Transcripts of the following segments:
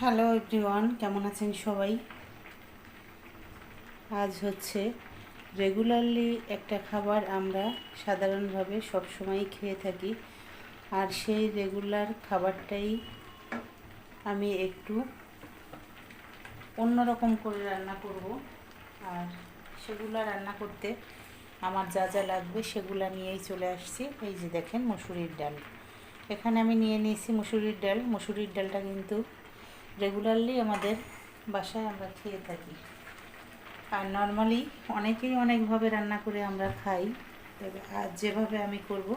Hello everyone কেমন আছেন সবাই? আজ হচ্ছে রেগুলারলি একটা খাবার আমরা সাধারণভাবে সবসময়ই খেয়ে থাকি। আর সেই রেগুলার খাবারটাই আমি একটু অন্যরকম করে রান্না করব। আর সেগুলো রান্না করতে আমার যা যা লাগবে সেগুলো নিয়েই চলে আসছি। এই যে দেখেন, মুসুরির ডাল। এখানে আমি নিয়ে নিয়েছি মুসুরির ডাল। মুসুরির ডালটা কিন্তু রেগুলারলি আমাদের বাসায় আমরা খেয়ে থাকি। আর নর্মালি অনেকেই অনেকভাবে রান্না করে আমরা খাই, তবে আজ যেভাবে আমি করব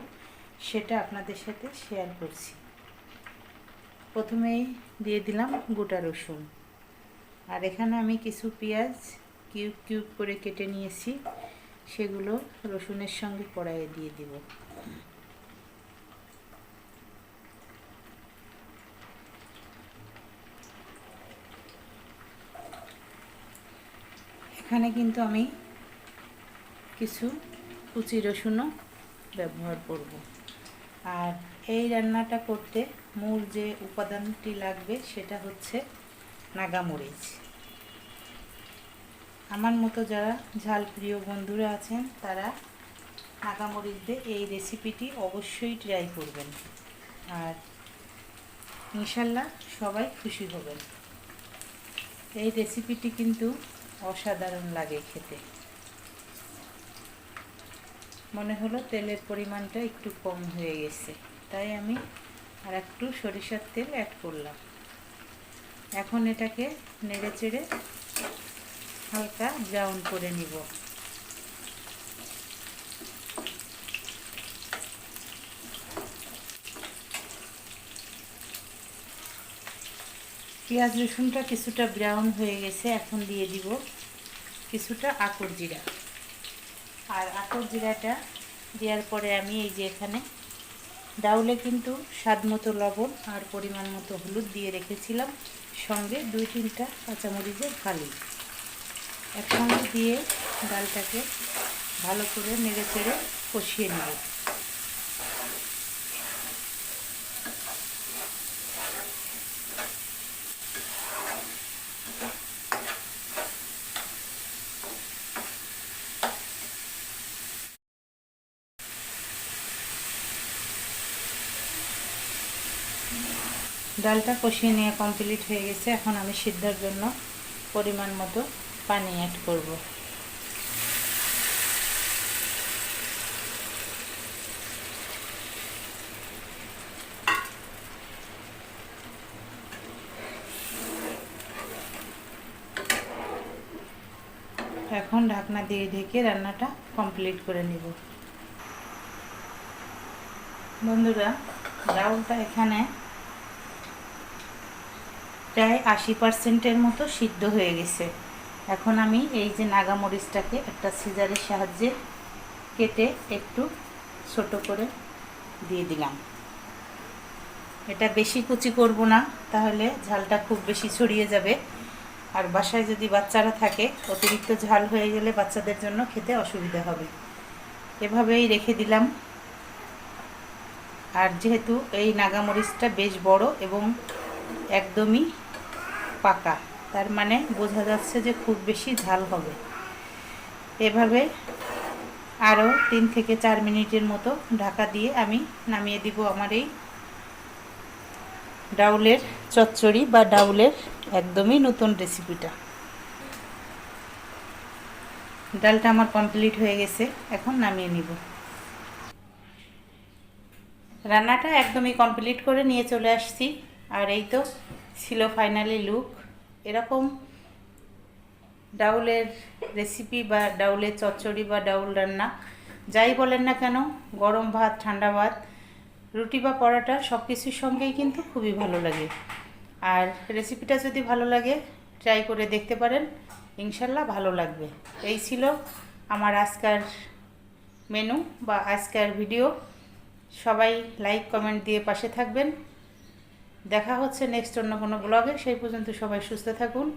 সেটা আপনাদের সাথে শেয়ার করছি। প্রথমেই দিয়ে দিলাম গোটা রসুন। আর এখানে আমি কিছু পেঁয়াজ কিউব কিউব করে কেটে নিয়েছি, সেগুলো রসুনের সঙ্গে কড়াইয়ে দিয়ে দিব। এখানে কিন্তু আমি কিছু কুচি রসুনও ব্যবহার করব। আর এই রান্নাটা করতে মূল যে উপাদানটি লাগবে সেটা হচ্ছে নাগামরিচ। আমার মতো যারা ঝাল প্রিয় বন্ধুরা আছেন, তারা নাগামরিচ দিয়ে এই রেসিপিটি অবশ্যই ট্রাই করবেন। আর ইনশাল্লাহ সবাই খুশি হবেন। এই রেসিপিটি কিন্তু অসাধারণ লাগে খেতে। মনে হলো তেলের পরিমাণটা একটু কম হয়ে গেছে, তাই আমি আর একটু সরিষার তেল অ্যাড করলাম। এখন এটাকে নেড়ে চেড়ে হালকা ব্রাউন করে নিব। পেঁয়াজ রসুনটা কিছুটা ব্রাউন হয়ে গেছে, এখন দিয়ে দিব কিছুটা আকর জিরা। আর আকর জিরাটা দেওয়ার পরে আমি এই যে এখানে ডাউলে কিন্তু স্বাদ মতো লবণ আর পরিমাণ মতো হলুদ দিয়ে রেখেছিলাম, সঙ্গে দুই তিনটা কাঁচামরিচের ফালি। একসঙ্গে দিয়ে ডালটাকে ভালো করে নেড়ে চেড়ে কষিয়ে নেব। ডালটা কষিয়ে নিয়ে কমপ্লিট হয়ে গেছে। এখন আমি সিদ্ধার জন্য পরিমাণ মতো পানি অ্যাড করব। এখন ঢাকনা দিয়ে ঢেকে রান্নাটা কমপ্লিট করে নিব। বন্ধুরা ডাউলটা এখানে প্রায় আশি পার্সেন্টের মতো সিদ্ধ হয়ে গেছে। এখন আমি এই যে নাগামরিচটাকে একটা সিজারের সাহায্যে কেটে একটু ছোট করে দিয়ে দিলাম। এটা বেশি কুচি করব না, তাহলে ঝালটা খুব বেশি ছড়িয়ে যাবে। আর বাসায় যদি বাচ্চারা থাকে, অতিরিক্ত ঝাল হয়ে গেলে বাচ্চাদের জন্য খেতে অসুবিধা হবে। এভাবেই রেখে দিলাম। আর যেহেতু এই নাগামরিচটা বেশ বড় এবং একদমই পাকা। তার মানে বোঝা যাচ্ছে যে খুব বেশি ঝাল হবে। এভাবে আরও তিন থেকে চার মিনিটের মতো ঢাকা দিয়ে আমি নামিয়ে দিব আমার এই ডাউলের চচ্চড়ি বা ডাউলের একদমই নতুন রেসিপিটা। ডালটা আমার কমপ্লিট হয়ে গেছে, এখন নামিয়ে নিব। রান্নাটা একদমই কমপ্লিট করে নিয়ে চলে আসছি। আর এই তো ছিল ফাইনালি লুক। এরকম ডাউলের রেসিপি বা ডাউলের চচ্চড়ি বা ডাউল রান্না, যাই বলেন না কেন, গরম ভাত, ঠান্ডা ভাত, রুটি বা পরোটা সব কিছুর সঙ্গেই কিন্তু খুবই ভালো লাগে। আর রেসিপিটা যদি ভালো লাগে ট্রাই করে দেখতে পারেন, ইনশাল্লাহ ভালো লাগবে। এই ছিল আমার আজকার মেনু বা আজকের ভিডিও সবাই লাইক কমেন্ট দিয়ে পাশে থাকবেন। দেখা হচ্ছে নেক্সট অন্য কোনো ব্লগে সেই পর্যন্ত সবাই সুস্থ থাকুন।